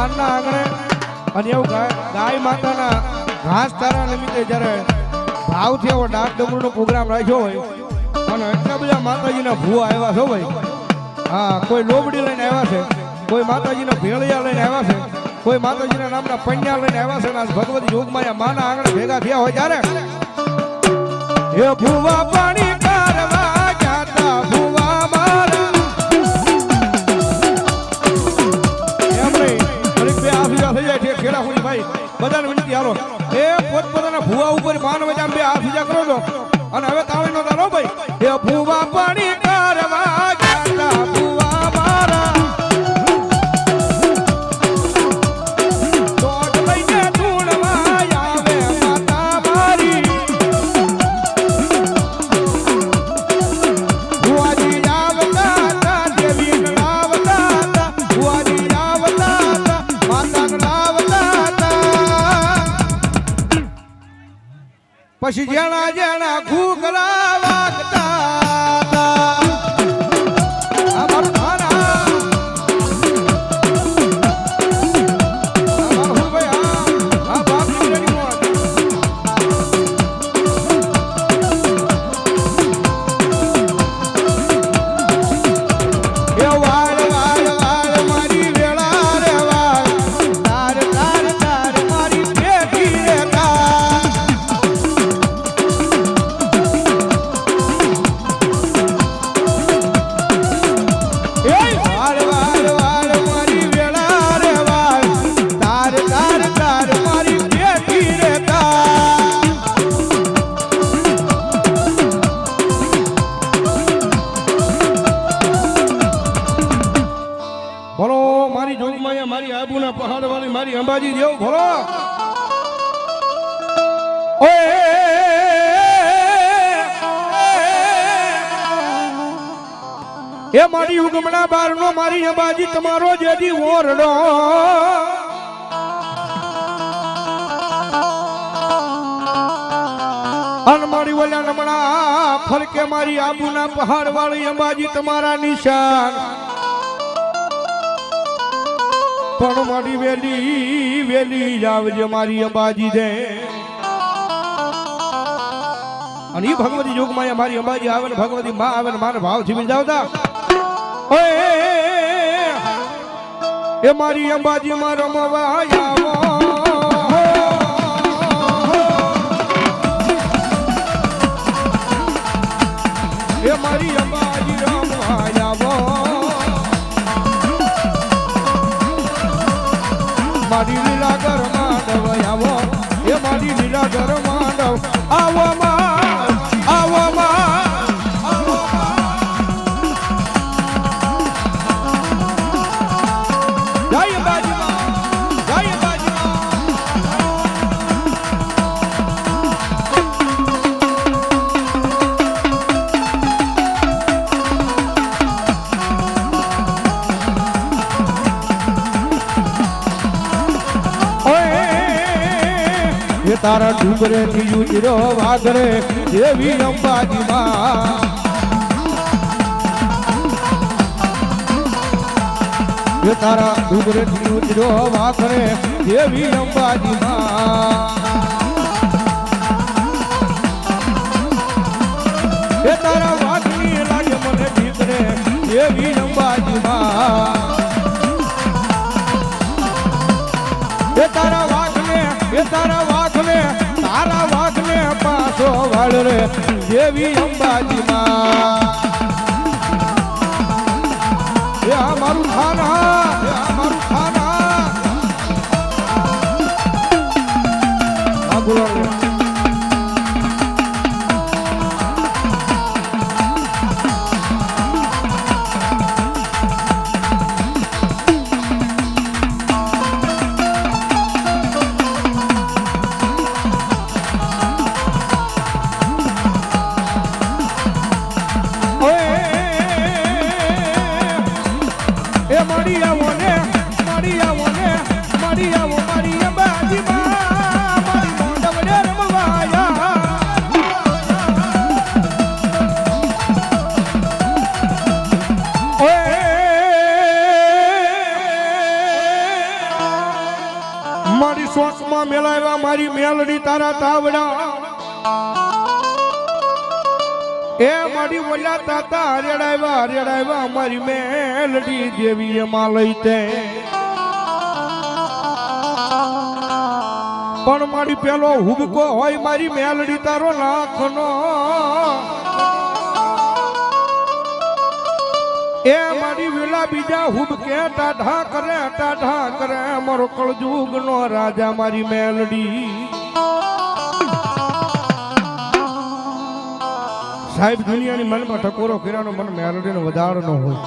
ધાનના આંગણે. અને એવું ગાય માતાના ઘાસ તારા નિમિત્તે જ્યારે ભાવથી એવો ડાક ડમરૂનો પ્રોગ્રામ રાખ્યો હોય, અને એટલા બધા માતાજીના ભૂવા આવ્યા છે ભાઈ. હા, કોઈ લોબડી લઈને આવ્યા છે, કોઈ માતાજીના ભેળિયા લઈને આવ્યા છે, કોઈ માતાજીના નામના પંડ્યા લઈને આવ્યા છે, અને ભગવતી જોગમાયા માના આંગણે ભેગા થયા હોય ત્યારે. હે ભૂવા પાણી ભૂવા પાણી કારવા જાતા ભૂવા મારા. દોઢ પછી જણા જેણા મારી અંબાજી દેવ બોલો એ મારી ઉગમણા બારનો, મારી અંબાજી, તમારો જેદી ઓરડો અન મારી વલ્યા નમણા ફરકે મારી આબુના પહાડ વાળી અંબાજી, તમારા નિશાન. પણ મારી વેલી વેલી આવજે મારી અંબાજી દે. અને એ ભગવતી યુગમાં મારી અંબાજી આવે ને ભગવતી માં આવે ને મારા ભાવથી જાવતા એ મારી અંબાજી માં રમવા એ મારી અંબાજી રમવા આવો મારી લીલા ઘર માંડવ આવો એ મારી લીલા ઘર માંડવ આવો એ તારા ડુંગરે થી ઉતરો વાઘરે દેવી અંબાજી માં. એ તારા ડુંગરે થી ઉતરો વાઘરે દેવી અંબાજી માં. એ તારા વાઘની લાગે મને ભીતરે દેવી અંબાજી માં. તારા વાઘને, એ તારા પાછો વાળ રે દેવી અંબાજી માં શોખમાં મેલાવ્યા મારી મેલડી તારા તાવડા. એ મારી વલ્લા તાતા હરેડાવ્યા હરેડાવ્યા મારી મેલડી દેવી એમાં લઈ તે. પણ મારી પેલો હુબકો હોય મારી મેલડી તારો લાખનો એ મારી વેલા બીજા હુબકે ટાઢા કરે ટાઢા કરે. મારો કળજુગ નો રાજા, મારી મેલડી. સાહેબ, દુનિયાની મનમાં ટકોરો કર્યાનો મન વધારો ન હોય.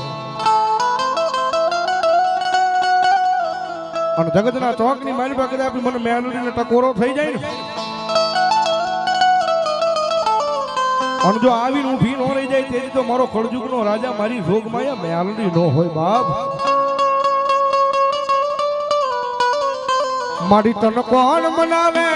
અને જગતના ચોકની મારી પાસે કદાચ મને મેલડીને ટકોરો થઈ જાય ને અને જો આવીને ઊભી નો રહી જાય, તેથી તો મારો ખળજુગનો રાજા મારી જોગમાં મેલડી ન હોય બાપ. મારી તન કોણ મનાવે.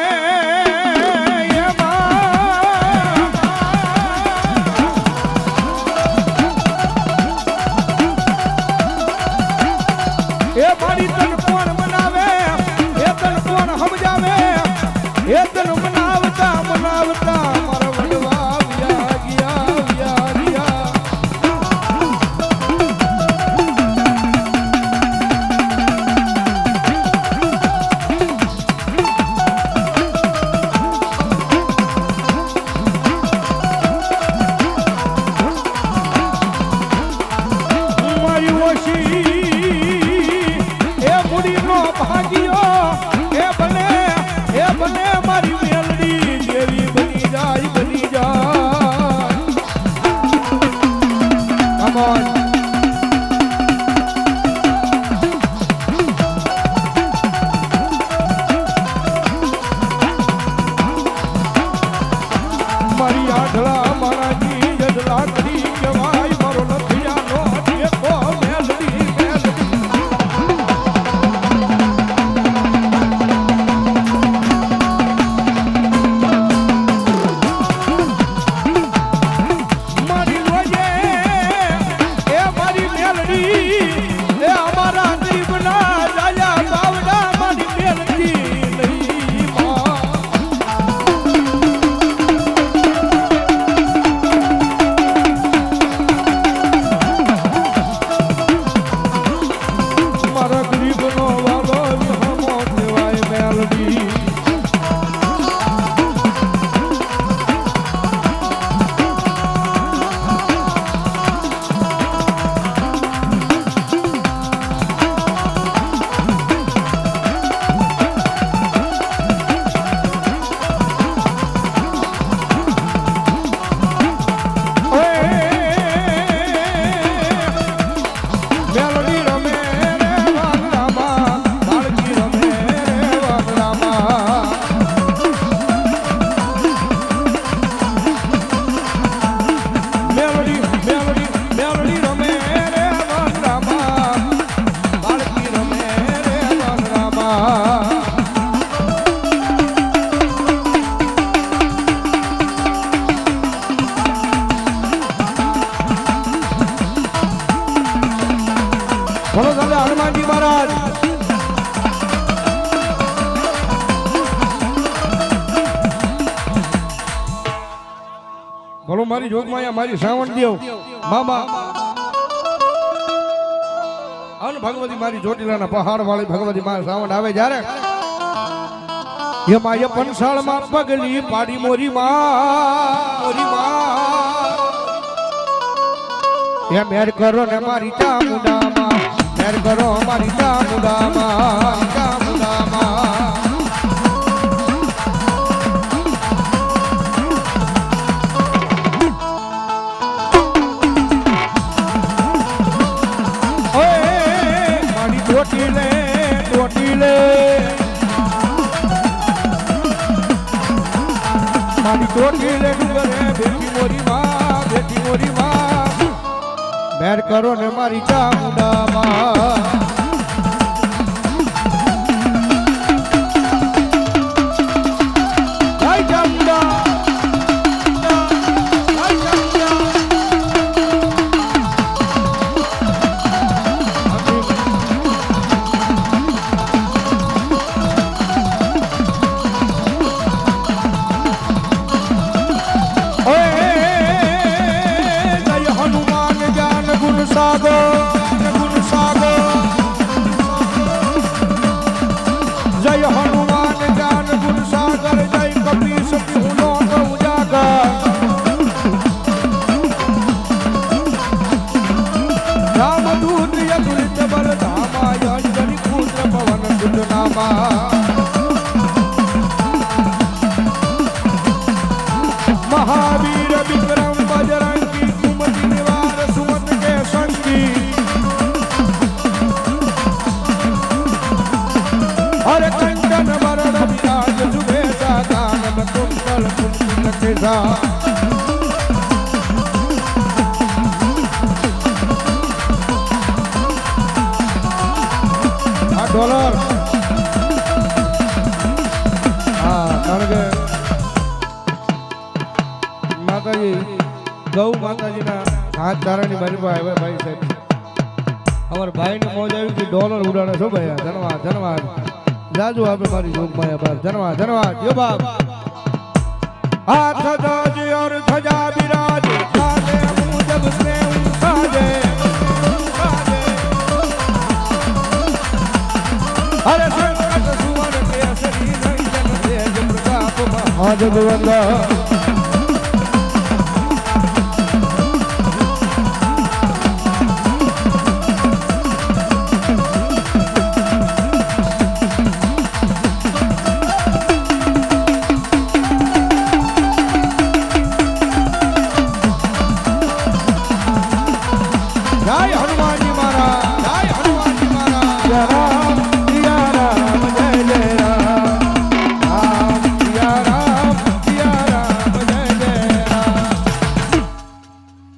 દાદા મહારાજ. બોલો, મારી જોગમાયા મારી શ્રાવણ દેવ. મામા. અન ભગવતી મારી ચોટીલાના પહાડ વાળી ભગવતી મારા શ્રાવણ આવે જ્યારે? એમાં એ પંસાળમાં પગલી પાડી મોરી માં મોરી માં. એ મેર કરો ને મારી ચામુંડામાં મેર કરો મારી ચામુંડામાં ચામુંડામાં ઓય, મારી ટોટી લે ટોટી લે મારી ટોટી ડુંગરે બેટી મોરી માં બેટી મોરી માં મેર કરો ને મારી ચામુંડામાં. હાથ ધારાની મારી પાસે આવ્યા ભાઈ સાહેબ અમારા ભાઈને મોજ આવી કે ડોલર ઉડાડે છો ભાઈ આ ધન્યવાદ ધન્યવાદ જાજુ આપે મારી જોગમાં બાપ ધન્યવાદ ધન્યવાદ જો બાપ હાથ ધજ ઓર ધજા બિરાજ ચાલે મુજબ સ્નેહ સાજે સાજે અરે સંકટ સુવર કેસરી નંદન તેજ પ્રતાપ મહાજગવંદા